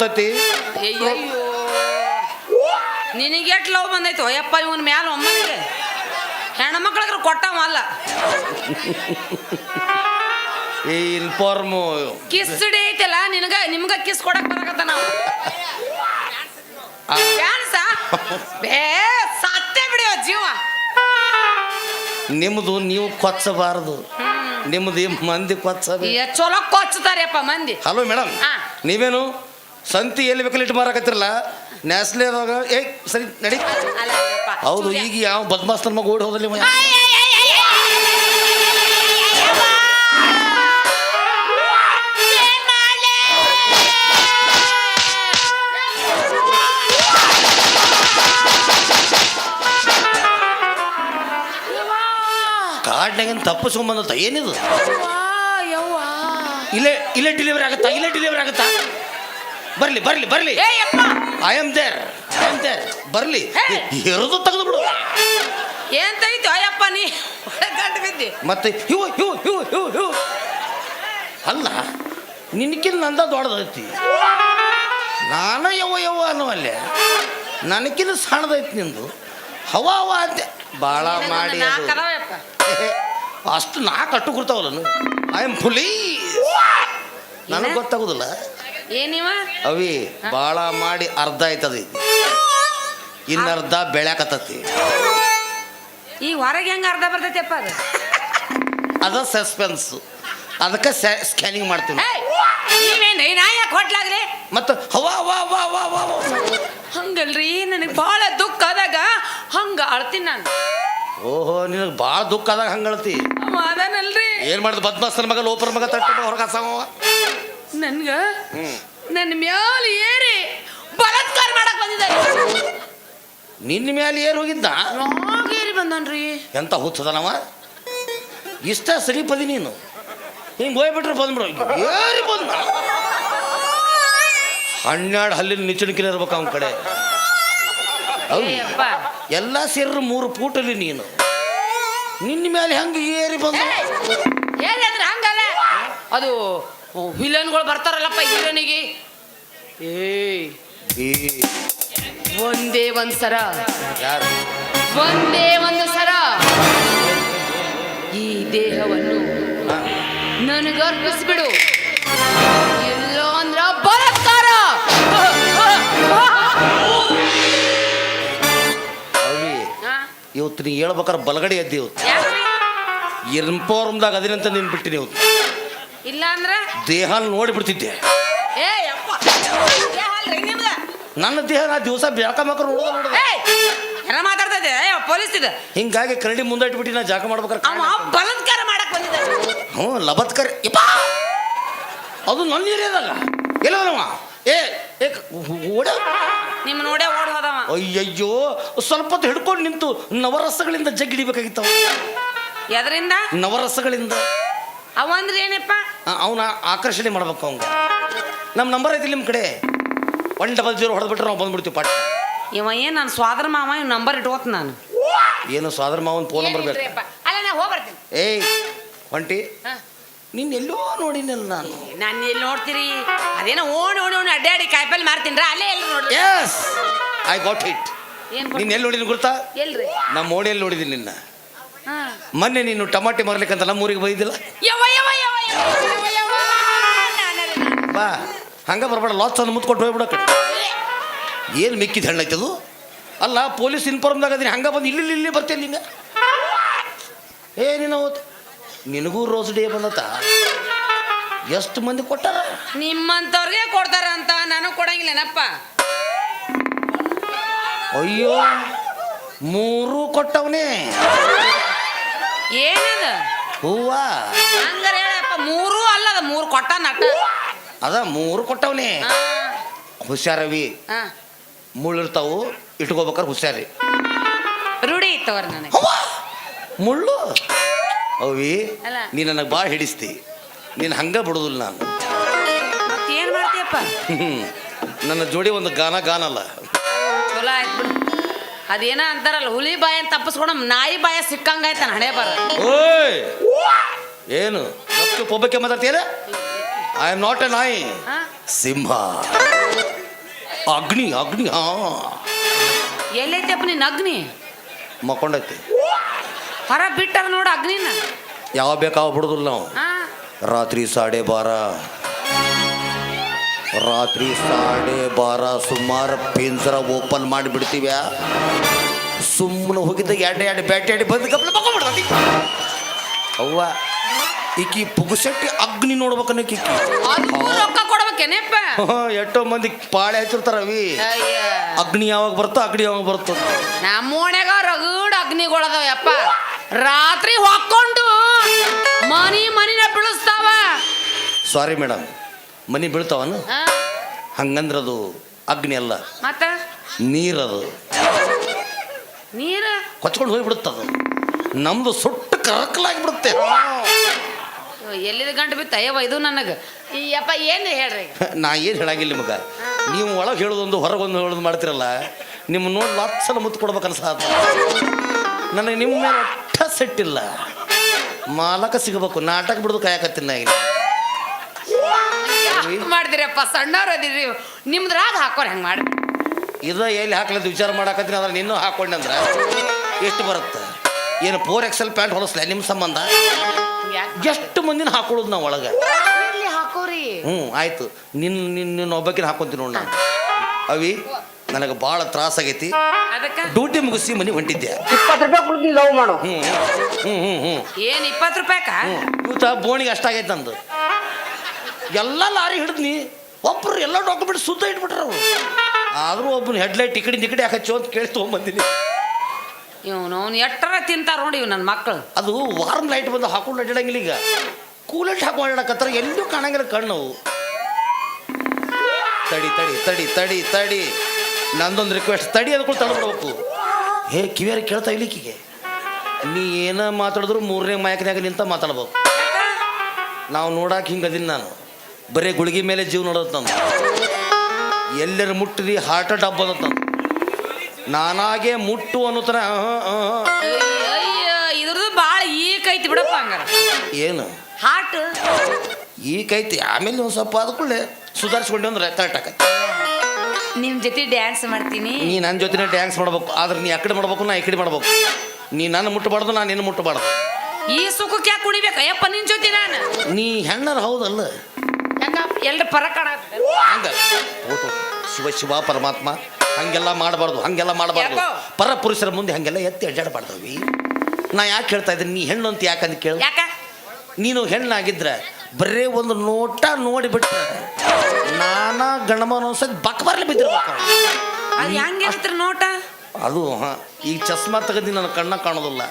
ಅವ ಅಯ್ಯೋ ನಿನಗೆಟ್ ಲವ್ ಬಂದೈತಿ? ಅಯ್ಯಪ್ಪ ಇವನ್ ಮ್ಯಾಲ ಒಮ್ಮನಿಗೆ ಹೆಣ್ಮಕ್ಳಿಗ್ರ ಕೊಟ್ಟವ ಅಲ್ಲ. ಈ ಇನ್ಫಾರ್ಮು ಕಿಸ್ಡಿ ಐತಲ್ಲ ನಿನಗ ನಿಮ್ಗ ಕಿಸ್ ಕೊಡಕ್ ಬರಕತ್ತ ನಾವು. ಡ್ಯಾನ್ಸ ಬೇ ಸತ್ತೆ ಬಿಡಿಯೋ ಜೀವ. ನಿಮ್ಮದು ನೀವು ಕೊಚ್ಚಬಾರದು. ನಿಮ್ಮದು ಮಂದಿ ಕೊಚ್ಚ ಚಲೋ ಕೊಚ್ಚತಾರಪ್ಪ ಮಂದಿ. Hello madam. ನೀವೇನು? ಸಂತಿ ಎಲ್ಲಿ ಬೇಕಲ್ಲಿ ಇಟ್ಟು ಮಾರಾಕತ್ತಿರಲ್ಲ? ನ್ಯಾಸ್ಲೇದಾಗ ಏ ಸರಿ ನಡಿ. ಹೌದು ಈಗ ಯಾವ ಬದ್ಮಾಸ್ತನ ಮಗ ಓಡಿ ಹೋದಲ್ಲಿ ಕಾಡ್ನಾಗಿನ ತಪ್ಪಿಸ್ಕೊಂಬಂದತ್ತ ಏನಿದು. ಇಲ್ಲೇ ಇಲ್ಲೇ ಡೆಲಿವರಿ ಆಗುತ್ತಾ? ಇಲ್ಲೇ ಡೆಲಿವರಿ ಆಗುತ್ತಾ? ಬರ್ಲಿ ಬರ್ಲಿ ಬರ್ಲಿ. ಏ ಯಪ್ಪ. I am there I am there ಬರ್ಲಿ. ಹೇ. ಎರೆದು ತೆಗೆದು ಬಿಡು. ಏನ್ ತೆಗಿತು? ಅಯ್ಯಪ್ಪ ನೀ ಗಂಟು ಬಿದ್ದಿ. ಮತ್ತೆ ಇವು ಇವು ಇವು ಇವು ಇವು ಅಲ್ಲ ನಿನಕಿನ್ ನಂದ ದೊಡ್ಡದೈತಿ. ನಾನು ಯವ ಯವ ಅನ್ನುವಲ್ಲೇ. ನನಕಿನ ಸಣ್ಣದೈತಿ ನಿಂದು. ಹವ ಹವ ಅಂತೆ. ಭಾಳ ಮಾಡಿ ಅದು. ಅಷ್ಟು ನಾ ಕಟ್ಟು ಕೊಡ್ತಾವಲ್ಲ ಐ ಆಮ್ ಫುಲಿ ನನಗೆ ಗೊತ್ತಾಗೋದಿಲ್ಲ. ಏನಿವ? ಅವಿ ಭಾಳ ಮಾಡಿ ಅರ್ಧ ಆಯ್ತದ. ಇನ್ನರ್ಧ ಬೆಳ್ಯಾಕತ್ತತಿ. ಈ ಹೊರಗೆ ಹೆಂಗ ಅರ್ಧ ಬರ್ತೈತೆಪ್ಪ ಅದು? ಅದ ಸಸ್ಪೆನ್ಸ್ ಅದಕ್ಕೆ ಸ್ಕ್ಯಾನಿಂಗ್ ಮಾಡ್ತೀನಿ ನೀವೇನ್ರಿ? ನಾ ಯಾಕೆ ಮತ್ತು ಹವಾ ವಾ ವಾ ವಾ ವಾ ವಾ. ಹಂಗಲ್ರಿ ನನಗೆ ಭಾಳ ದುಃಖ ಆದಾಗ ಹಂಗ ಅಳ್ತೀನಿ ನಾನು. ಓಹೋ ನಿನಗೆ ಭಾಳ ದುಃಖ ಆದಾಗ ಹಂಗಳತಿ ಅಳ್ತಿ ಅದಾನಲ್ರಿ. ಏನು ಮಾಡ್ದ ಬದ್ಮಾಸ್ತನ ಮಗ ಲೋಪರ ಮಗ ತಟ್ಟ ಹೊರಗೆ ಹಾಸವ ನನ್ಗ? ನನ್ನ ಮ್ಯಾಲ ಏರಿ ಬಲಾತ್ಕಾರ ಮಾಡಕ್ ಬಂದಿದ್ದಾರೆ ನಿನ್ನ ಮೇಲೆ ಏರಿ ಹೋಗಿದ್ದ? ಏರಿ ಬಂದನ್ರಿ? ಎಂತ ಹುಚ್ಚದನವ ಇಷ್ಟ ಸರಿಪದಿ ನೀನು. ಹಿಂಗೆ ಹೋಗ್ಬಿಟ್ರೆ ಬಂದ್ಬಿಡು ಏರಿ ಬಂದ. ಹನ್ನೆರಡು ಹಲ್ಲಿನ ನಿಚ್ಚಣಿಕೆ ಇರ್ಬೇಕು ಅವನ ಕಡೆ. ಎಲ್ಲ ಸೇರ್ರು ಮೂರು ಪೂಟಲ್ಲಿ ನೀನು. ನಿನ್ನ ಮೇಲೆ ಹೆಂಗೆ ಏರಿ ಬಂದ? ಏರಿ ಅಂದ್ರೆ ಹಂಗಲ್ಲ. ಅದು ವಿಲನ್ಗಳು ಬರ್ತಾರಲ್ಲಪ್ಪ ಹೀರೋನಿಗೆ ಏಯ್ ಏ ಒಂದೇ ಒಂದ್ ಸರ. ಯಾರು? ಒಂದೇ ಒಂದು ಸರ. ಈ ದೇಹವನ್ನು ನನಗರ್ಪಿಸ್ಬಿಡು. ಇಲ್ಲ ಅಂದ್ರ ಬಲಾತ್ಕಾರ. ಅವಿ? ಇವತ್ತು ನೀ ಹೇಳ್ಬೇಕಾರೆ ಬಲಗಡೆ ಎದ್ದಿ ಇವತ್ತು? ಇನ್ಫಾರ್ಮ್ದಾಗ ಅದಿನಂತ ನೀನು ಬಿಟ್ಟಿನಿ ಇವತ್ತು ಇಲ್ಲ ಅಂದ್ರೆ? ದೇಹ ನೋಡಿಬಿಡ್ತಿದ್ದೆ. ಏ ಯಪ್ಪ. ದೇಹ ಅಲ್ರಿ ನಿಮ್ದ ನನ್ನ ದೇಹ ನಾ ದಿವಸ ಬೆಳಕ ಮಕ್ಕಳು ನೋಡೋದು ನೋಡೋದು. ಏಯ್ ಏನ ಮಾತಾಡ್ತೈತೆ ಪೊಲೀಸ್ ಇದು. ಹಿಂಗಾಗಿ ಕರಡಿ ಮುಂದೆ ಇಟ್ಬಿಟ್ಟು ನಾ ಜಾಕ ಮಾಡ್ಬೇಕಾರೆ ಅವ ಬಲಾತ್ಕಾರ ಮಾಡಕ್ ಬಂದಿದ್ದ ಹ್ಞೂ ಲಬತ್ಕರ್. ಯಪ್ಪ! ಅದು ನನ್ನ ಏರಿಯಾದಾಗ ಎಲ್ಲವನವ ಏ ಏ ಓಡ. ನಿಮ್ ನೋಡೇ ಓಡ್ ಹೋದವ. ಅಯ್ಯಯ್ಯೋ ಸ್ವಲ್ಪ ಹೊತ್ತು ಹಿಡ್ಕೊಂಡು ನಿಂತು ನವರಸಗಳಿಂದ ಜಗ್ಗಿಡಿಬೇಕಾಗಿತ್ತು ಎದರಿಂದ? ನವರಸಗಳಿಂದ. ಅವ ಅಂದ್ರೆ ಏನಪ್ಪ? ಅವನ ಆಕರ್ಷಣೆ ಮಾಡ್ಬೇಕು ಅವಂಗ ನಮ್ಮ ನಂಬರ್ ಐತಿ ನಿಮ್ಮ ಕಡೆ. ಒನ್ ಡಬಲ್ ಜೀರೋ ಹೊಡೆದ್ಬಿಟ್ರೆ ನಾವು ಬಂದ್ಬಿಡ್ತೀವಿ ಪಾಠ. ಇವ ಏನ್ ನಾನು ಸ್ವಾದರ ಮಾವ ಇವ್ ನಂಬರ್ ಇಟ್ಕೋತ ನಾನು. ಏನು ಸ್ವಾದ್ರ ಮಾವನ ಫೋನ್ ನಂಬರ್ ಬೇಕು. ಅಲ್ಲ ನಾ ಹೋಗ್ಬರ್ತೀನಿ ಏಯ್ ಹೊಂಟಿ ಹಾ. ನೀನು ಎಲ್ಲೋ ನೋಡಿನಲ್ಲ ನಾನು. ನಾನು ಎಲ್ಲಿ ನೋಡ್ತೀರಿ? ಅದೇನೋ ಓಣಿ ಓಡಿ ಓಣಿ ಅಡ್ಡಾಡಿ ಕಾಯಿಪಲ್ಲೆ ಮಾರ್ತೀನ್ರ? ಅಲ್ಲೇ ಎಲ್ಲಿ ನೋಡ್ರಿ ಎಸ್ ಐ ಗಾಟ್ ಇಟ್ ಏನ್ ನೀನು ಎಲ್ಲಿ ನೋಡಿದ್ದೀನಿ ಗೊತ್ತಾ? ಎಲ್ರಿ? ನಮ್ಮ ಓಣಿಯಲ್ಲಿ ನೋಡಿದ್ದೀನಿ ನಿನ್ನ. ಮೊನ್ನೆ ನೀನು ಟಮಾಟೆ ಮಾರ್ಲಿಕ್ಕಂತ ಬೈದಿಲ್ಲ? ಯವ್ವ ಯವ್ವ ಯವ್ವ ಬಾ ಹಂಗ ಬರಬೇಡ ಲಾಸ್ ಅನ್ನು ಮುತ್ಕೊಟ್ಟು ಹೋಗ್ಬಿಡ ಕಡೆ. ಏನು ಮಿಕ್ಕಿದ ಹಣ್ಣೈತದು ಅಲ್ಲ ಪೊಲೀಸ್ ಇನ್ಫಾರ್ಮ್ದಾಗ ಅದೀನಿ ಹಂಗ ಬಂದು ಇಲ್ಲಿ ಇಲ್ಲಿ ಬರ್ತೇನೆ ನಿಂಗ ಏ ನೀನು ನಿನಗೂ ರೋಸ್ ಡೇ ಬಂದತ ಎಷ್ಟು ಮಂದಿ ಕೊಟ್ಟಾರ? ನಿಮ್ಮಂತವ್ರಿಗೆ ಕೊಡ್ತಾರ ಅಂತ ನಾನು ಕೊಡಂಗಿಲ್ಲನಪ್ಪ. ಅಯ್ಯೋ ಮೂರು ಕೊಟ್ಟವನೇ. ಏನದ? ಹೂವ? ಹಂಗಾರ ಹೇಳಪ್ಪ ಮೂರು ಅಲ್ಲದ ಮೂರು ಕೊಟ್ಟ ನಟ. ಅದ ಮೂರು ಕೊಟ್ಟವನೇ. ಹುಷಾರವಿ. ಹಾ. ಮುಳ್ಳಿರ್ತಾವು ಇಟ್ಕೋಬೇಕಾರೆ ಹುಷಾರಿ. ರೂಢಿ ಇತ್ತವ್ರ ನನಗೆ! ಮುಳ್ಳು? ಅವಿ ಅಲ್ಲ. ನೀ ನನಗೆ ಭಾಳ ಹಿಡಿಸ್ತಿ. ನೀನು ಹಂಗ ಬಿಡೋದಿಲ್ಲ ನಾನು. ಏನು ಮಾಡ್ತೀಯಪ್ಪ? ನನ್ನ ಜೋಡಿ ಒಂದು ಗಾನ ಗಾನಲ್ಲ. ಚಲೋ ಆಯ್ತು ಬಿಡು. ಅದೇನ ಅಂತಾರಲ್ಲ ಹುಲಿ ಬಾಯನ್ ತಪ್ಪಿಸ್ಕೊಂಡ ನಾಯಿ ಬಾಯ ಸಿಕ್ಕಂಗಾಯ್ತಾನ ಹಣೆ ಬರ. ಓಯ್! ಏನು? ಗಪ್ಚು ಒಬ್ಬಕ್ಕೆ ಮಾತಾಡ್ತೀಯ ಐ ಆಮ್ ನಾಟ್ ಎ ನಾಯಿ. ಸಿಂಹ. ಅಗ್ನಿ ಅಗ್ನಿ ಹಾ. ಎಲ್ಲೈತಪ್ಪ ನಿನ್ನ ಅಗ್ನಿ? ಮಕ್ಕೊಂಡೈತಿ. ಹೊರ ಬಿಟ್ಟಾರ ನೋಡು ಅಗ್ನಿನ. ಯಾವ ಬೇಕಾವ ಬಿಡುದಿಲ್ಲ ನಾವು. ಹಾ? ರಾತ್ರಿ ಸಾಡೆ ಬಾರ. ರಾತ್ರಿ ಸಾಡೆ ಬಾರ ಸುಮಾರು ಪಿಂಜರ ಓಪನ್ ಮಾಡಿಬಿಡ್ತೀವ್ಯಾ? ಸುಮ್ಮನೆ ಹೋಗಿದ್ದ ಎರಡು ಎರಡು ಬ್ಯಾಟೆ ಎಡ್ಡೆ ಬಂದು ಗಪ್ಲ ಮಕ್ಕೊಂಡ್ಬಿಡ್ತೈತಿ ಅವ್ವ ಈಕಿ ಪುಗುಶೆಟ್ಟಿ ಅಗ್ನಿ ನೋಡ್ಬೇಕನ್ನ ಈಕಿ. ರೊಕ್ಕ ಕೊಡ್ಬೇಕೇನಪ್ಪ ಎಷ್ಟೋ ಮಂದಿ ಪಾಳೆ ಹಚ್ಚಿರ್ತಾರ ಅವಿ. ಅಯ್ಯ. ಅಗ್ನಿ ಯಾವಾಗ ಬರ್ತೋ ಅಗ್ನಿ ಯಾವಾಗ ಬರ್ತೋ ನಮ್ಮೋಣ್ಯಾಗ ರಗಡ್ ಅಗ್ನಿಗಳದಾವ ಯಪ್ಪ. ರಾತ್ರಿ ಹೊಕ್ಕೊಂಡು ಮನಿ ಮನಿನ ಬೀಳಿಸ್ತಾವ. ಸಾರಿ ಮೇಡಮ್ ಮನಿ ಬೀಳ್ತಾವನು? ಹಂಗಂದ್ರದು ಅಗ್ನಿ ಅಲ್ಲ. ಮತ್ತ? ನೀರದು ನೀರ? ಕೊಚ್ಕೊಂಡು ಹೋಗ್ಬಿಡುತ್ತದು. ನಮ್ದು ಸುಟ್ಟು ಕರಕಲಾಗಿ ಬಿಡುತ್ತೆ ಎಲ್ಲಿದ ಗಂಟು ಬಿತ್ತ? ಅಯ್ಯವ ಇದು ನನಗೆ. ಈ ಯಪ್ಪ ಏನು ಹೇಳ್ರಿ? ಈಗ? ನಾ ಏನು ಹೇಳಂಗಿಲ್ಲ ನಿಮಗೆ. ನೀವು ಒಳಗೆ ಹೇಳೋದೊಂದು ಹೊರಗೊಂದು ಹೇಳೋದು ಮಾಡ್ತಿರಲ್ಲ ನಿಮ್ಮ ನೋಡಿ ಲಾತ್ಸಲ ಮುತ್ತು ಕೊಡ್ಬೇಕು ಅನ್ಸಾದ ನನಗೆ ನಿಮ್ಮ ಮೇಲೆ ಒಟ್ಟ ಸೆಟ್ಟಿಲ್ಲ. ಮಾಲಕ ಸಿಗಬೇಕು ನಾಟಕ ಬಿಡೋದು ಕಾಯಕತ್ತಿನ ಯಾಕ್ ಮಾಡ್ದಿರಪ್ಪ? ಸಣ್ಣವ್ರು ಅದಿರಿ. ನಿಮ್ದ್ರಾಗ ಹಾಕೋರ್ ಹೆಂಗ್ ಮಾಡಿ ಇದು ಎಲ್ಲಿ ಹಾಕ್ಲದ್ದು ವಿಚಾರ ಮಾಡಾಕತ್ತೀನಿ ಅದ್ರ ನಿನ್ನೂ ಹಾಕೊಂಡಂದ್ರ ಎಷ್ಟು ಬರುತ್ತೆ? ಏನು ಫೋರ್ ಎಕ್ಸೆಲ್ ಪ್ಯಾಂಟ್ ಹೊಲಸ್ಲ ನಿಮ್ಮ ಸಂಬಂಧ? ಎಷ್ಟು ಮಂದಿನ ಹಾಕೊಳ್ಳೋದು ನಾವು ಒಳಗೆ? ಹಾಕೋರಿ? ಹ್ಞೂ ಆಯ್ತು. ನಿನ್ನ ನಿನ್ನ ನಿನ್ನ ಒಬ್ಬಕಿನ ಹಾಕೊಂತೀನಿ ನೋಡಿ ನಾನು. ಅವಿ ನನಗೆ ಭಾಳ ತ್ರಾಸಾಗೈತಿ ಅದಕ್ಕ? ಡ್ಯೂಟಿ ಮುಗಿಸಿ ಮನೆ ಹೊಂಟಿದ್ದೆ ಇಪ್ಪತ್ತು ರೂಪಾಯಿ ಕೊಡ್ತೀನಿ ಲವ್ ಮಾಡು. ಹ್ಞೂ ಹ್ಞೂ ಹ್ಞೂ ಹ್ಞೂ ಏನು ಇಪ್ಪತ್ತು ರೂಪಾಯಿ ಹ್ಞೂ ಇವತ್ತು ಬೋಣಿಗೆ ಅಷ್ಟಾಗೈತೆ ನಂದು. ಎಲ್ಲ ಲಾರಿ ಹಿಡಿದ್ನಿ ಒಬ್ಬರು ಎಲ್ಲ ಡಾಕ್ಯುಮೆಂಟ್ ಸುದ್ದ ಇಟ್ಬಿಟ್ರು ಅವರು. ಆದರೂ ಒಬ್ಬನ ಹೆಡ್ಲೈಟ್ ಈ ಕಡೆ ಹಾಕಚ್ಚು ಅಂತ ಕೇಳಿ ತೊಗೊಂಬಂದಿನಿ. ಇವನು ಅವ್ನು ಎಟ್ಟರ ತಿಂತಾರ ನೋಡಿ ಇವ್ ನನ್ನ ಮಕ್ಕಳು ಅದು ವಾರ್ಮ್ ಲೈಟ್ ಬಂದು ಹಾಕೊಂಡು ಅಡ್ಡಾಡಂಗಿಲ್ಲ ಈಗ. ಕೂಲೆಟ್ ಹಾಕೊಂಡು ಅಡ್ಡಾಡಕತ್ತಾರ ಎಲ್ಲೂ ಕಾಣಂಗಿಲ್ಲ ಕಣ್ಣು ಅವು. ತಡಿ ತಡಿ ತಡಿ ತಡಿ ತಡಿ. ನಂದೊಂದು ರಿಕ್ವೆಸ್ಟ್ ತಡಿ ಅದಕ್ಕೂ ತಡಬಿಡ್ಬೇಕು ಹೇ ಕಿವಿಯಾರ ಕೇಳ್ತಾ ಇಲ್ಲಿಕ್ಕಿಗೆ ನೀ ಏನ ಮಾತಾಡಿದ್ರು ಮೂರನೇ ಮಾಯಕನ್ಯಾಗ ನಿಂತ ಮಾತಾಡ್ಬೇಕು. ನಾವು ನೋಡಾಕ ಹಿಂಗೆ ಅದೀನಿ ನಾನು. ಬರೀ ಗುಳಿಗೆ ಮೇಲೆ ಜೀವ ನೋಡೋದು ನಾನು ಎಲ್ಲರ ಮುಟ್ಟಿರಿ ಹಾರ್ಟ್ ಅಟ್ಯಾಕ್ ಬಂದತ್ ನಾನಾಗೆ ಮುಟ್ಟು ಅಯ್ಯ ಇದ್ರದ್ದು ಭಾಳ ಈಕ್ ಐತಿ ಬಿಡಪ್ಪ ಹಂಗಾರ. ಏನು? ಹಾರ್ಟ್ ಈ ಕೈತಿ ಆಮೇಲೆ ಒಂದು ಸ್ವಲ್ಪ ಅದಕ್ಕೂಳೆ ಸುಧಾರಿಸ್ಕೊಂಡೆ ಅಂದ್ರೆ ಕರೆಕ್ಟ್ ಆಕೈತಿ ನಿಮ್ ಜೊತೆ ಡ್ಯಾನ್ಸ್ ಮಾಡ್ತೀನಿ. ನೀ ನನ್ನ ಜೊತೆನೇ ಡ್ಯಾನ್ಸ್ ಮಾಡ್ಬೇಕು. ಆದ್ರೆ ನೀ ಆ ಕಡೆ ಮಾಡ್ಬೇಕು ನಾ ಈ ಕಡೆ ಮಾಡ್ಬೇಕು. ನೀ ನನ್ನ ಮುಟ್ಟಬಾರ್ದು ನಾನು ನಿನ್ನ ಮುಟ್ಟಬಾರ್ದು. ಈ ಸುಖಕ್ಕೆ ಯಾಕೆ ಕುಡಿಬೇಕು ಅಯ್ಯಪ್ಪ ನಿನ್ ಜೊತೆ ನಾನು. ನೀ ಹೆಣ್ಣರ ಹೌದಲ್ಲ. ಎಲ್ರ ಪರ ಹಂಗ. ಶಿವ ಶಿವ ಪರಮಾತ್ಮ ಹಂಗೆಲ್ಲ ಮಾಡಬಾರ್ದು ಹಂಗೆಲ್ಲ ಮಾಡಬಾರ್ದು. ಯಾಕೋ? ಪರ ಪುರುಷರ ಮುಂದೆ ಹಂಗೆಲ್ಲ ಎತ್ತಿ ಅಡ್ಡಾಡಬಾರ್ದವಿ ನಾ ಯಾಕೆ ಹೇಳ್ತಾ ಇದ್ದೀನಿ ನೀ ಹೆಣ್ಣು ಅಂತ ಯಾಕಂತ ಕೇಳು? ಯಾಕ? ನೀನು ಹೆಣ್ಣಾಗಿದ್ರೆ ಬರೇ ಒಂದು ನೋಟ ನೋಡಿಬಿಟ್ರೆ ನಾನಾ ಗಣಮನ ಸತ್ ಬಕ್ ಬರ್ಲಿ ಬಿದ್ದಿರ್ಬೇಕು ಅದು ನೋಟ? ಅದು ಹಾಂ ಈ ಚಸ್ಮಾ ತೆಗೆದು ನನ್ನ ಕಣ್ಣ ಕಾಣೋದಿಲ್ಲ.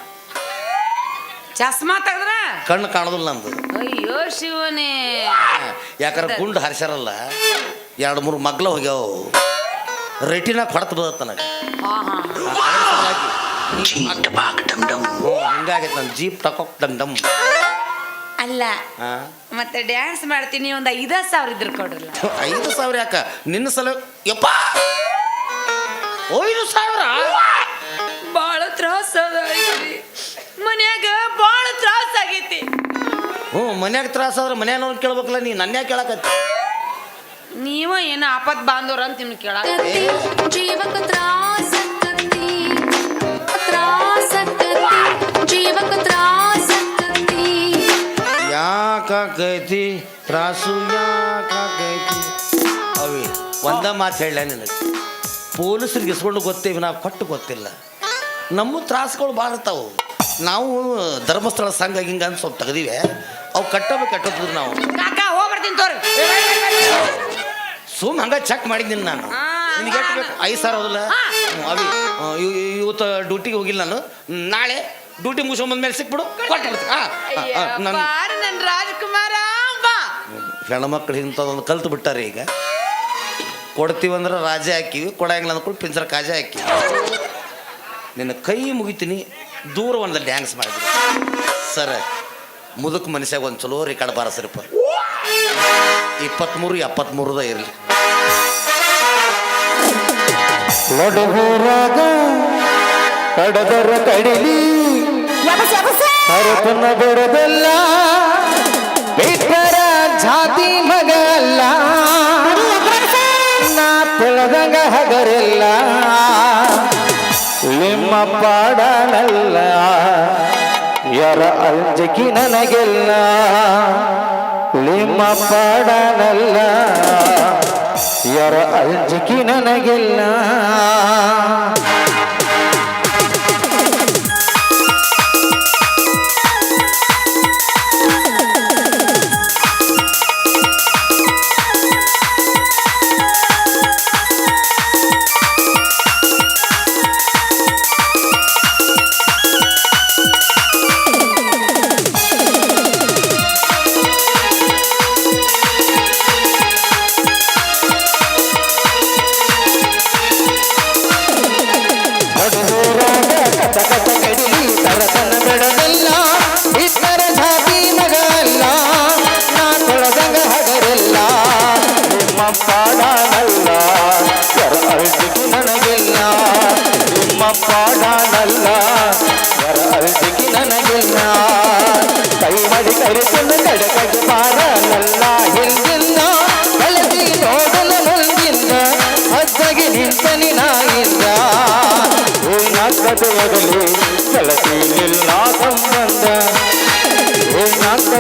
ಚಸ್ಮಾ ಕಣ್ಣು ಕಾಣೋದಿಲ್ಲ ನಮ್ದು ಅಯ್ಯೋ ಶಿವನೇ. ಯಾಕಂದ್ರೆ ಗುಂಡು ಹರಿಸ್ಯಾರಲ್ಲ ಎರಡು ಮೂರು ಮಗ್ಲ ಹೋಗ್ಯಾವ. ರೆಟಿನ ಕೊಡತ್ ಬದತ್ತ ನನಗೆ ಹಿಂಗಾಗೈತೆ ನನ್ನ ಜೀಪ್ ಟಕೋಕ್ ಡಮ್ ಡಮ್ ಅಲ್ಲ ಹಾಂ ಮತ್ತೆ ಡ್ಯಾನ್ಸ್ ಮಾಡ್ತೀನಿ ಒಂದು ಐದ ಸಾವಿರ ಇದ್ರ ಕೊಡಲ್ಲ ಐದು ಸಾವಿರ ಯಾಕ? ನಿನ್ನ ಸಲ ಯಪ್ಪ! ಐದು ಸಾವಿರ? ಹ್ಞೂ ಮನ್ಯಾಗ ತ್ರಾಸ ಆದ್ರೆ ಮನ್ಯಾಗ ಕೇಳ್ಬೇಕಲ್ಲ ನೀ ನನ್ನ ಯಾಕೆ ಕೇಳಕತ್ತಿ? ನೀವ ಏನು ಆಪತ್ ಬಾಂಧವ್ರ ಅಂತ ನಿಮ್ಗೆ ಕೇಳ. ಜೀವಕ ತ್ರಾಸಕ್ಕತ್ತಿ ತ್ರಾಸಕ್ಕತ್ತಿ ಜೀವಕ ತ್ರಾಸಕ್ಕತ್ತಿ ಯಾಕಾಕೈತಿ ತ್ರಾಸು ಯಾಕಾಕೈತಿ ಅವಿ ಒಂದ ಮಾತು ಹೇಳ ನಿನಗೆ. ಪೊಲೀಸರಿಗೆ ಇಸ್ಕೊಂಡು ಗೊತ್ತೇವಿ ನಾವು ಕೊಟ್ಟು ಗೊತ್ತಿಲ್ಲ. ನಮ್ಮ ತ್ರಾಸುಗಳು ಭಾಳ ಇರ್ತಾವು. ನಾವು ಧರ್ಮಸ್ಥಳ ಸಂಘ ಹಿಂಗ ಅಂತ ಸ್ವಲ್ಪ ತೆಗೆದಿವೆ. ಅವು ಕಟ್ಟಬೇಕು ಕಟ್ಟೋದ್ರು ನಾವು. ಕಾಕ ಹೋಗ್ಬರ್ತೀನಿ ತೋರಿ. ಸುಮ್ ಹಂಗ ಚೆಕ್ ಮಾಡಿದ್ದೀನಿ ನಾನು. ನಿನಗೆ ಎಷ್ಟು ಬೇಕು? ಐದು ಸಾವಿರ ಹೌದಲ್ಲ? ಅವಿ ಇವತ್ತು ಡ್ಯೂಟಿಗೆ ಹೋಗಿಲ್ಲ ನಾನು. ನಾಳೆ ಡ್ಯೂಟಿ ಮುಗಿಸ್ಕೊಂಡ್ ಬಂದ್ಮೇಲೆ ಸಿಕ್ಬಿಡು ಕೊಟ್ಟಿರ್ತೀನಿ. ಹಾಂ ನನ್ನ ನನ್ನ ರಾಜ್ಕುಮಾರ ಹೆಣ್ಮಕ್ಳು ಇಂಥದ್ದೊಂದು ಕಲ್ತು ಬಿಟ್ಟಾರೆ ಈಗ. ಕೊಡ್ತೀವಂದ್ರೆ ರಾಜೆ ಹಾಕಿವಿ ಕೊಡಂಗಿಲ್ಲ ಅಂದ್ಕೊಂಡು ಪಿಂಚರ್ ಕಾಜೆ ಹಾಕಿವಿ. ನಿನ್ನ ಕೈ ಮುಗಿತೀನಿ ದೂರವನದಲ್ಲಿ ಡ್ಯಾನ್ಸ್ ಮಾಡಿದ್ರು. ಸರ್ ಮುದುಕ ಮನುಷ್ಯಾಗ ಒಂದು ಚಲೋ ರೆಕಾರ್ಡ್ ಬಾರಸ್ರಿಪ್ಪ ಇಪ್ಪತ್ಮೂರು ಎಪ್ಪತ್ಮೂರದ ಇರಲಿ. ಕಡದರ ಕಡಿಲಿ ಹರತನ ಬಿಡದಲ್ಲ ಬಿಟ್ಟರ ಜಾತಿ ಮಗಲ್ಲ. ನಾ ಹಗರೆಲ್ಲ. ನಿಮ್ಮ ಪಾಡನಲ್ಲ. ಯಾರ ಅಂಜಿಕಿ ನನಗೆಲ್ಲ. ನಿಮ್ಮ ಪಾಡನಲ್ಲ. ಯಾರ ಅಂಜಿಕಿ ನನಗೆಲ್ಲ.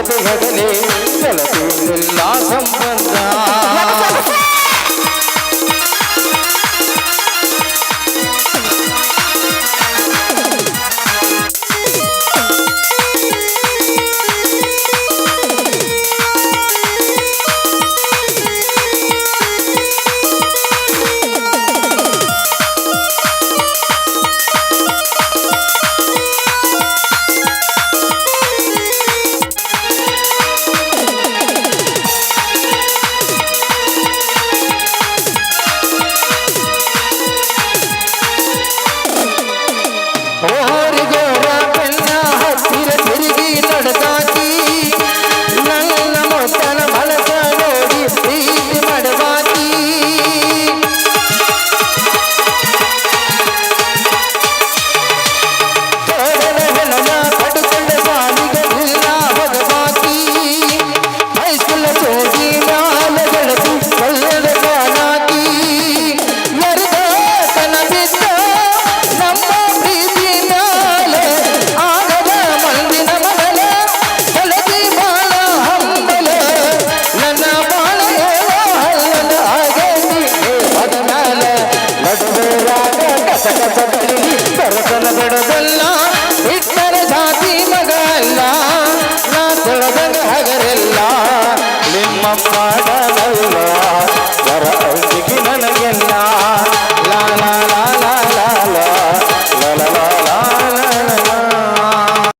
ದೇಹದಲ್ಲಿ ಸಲತಿಲ್ಲ ಸಂಪನ್ನ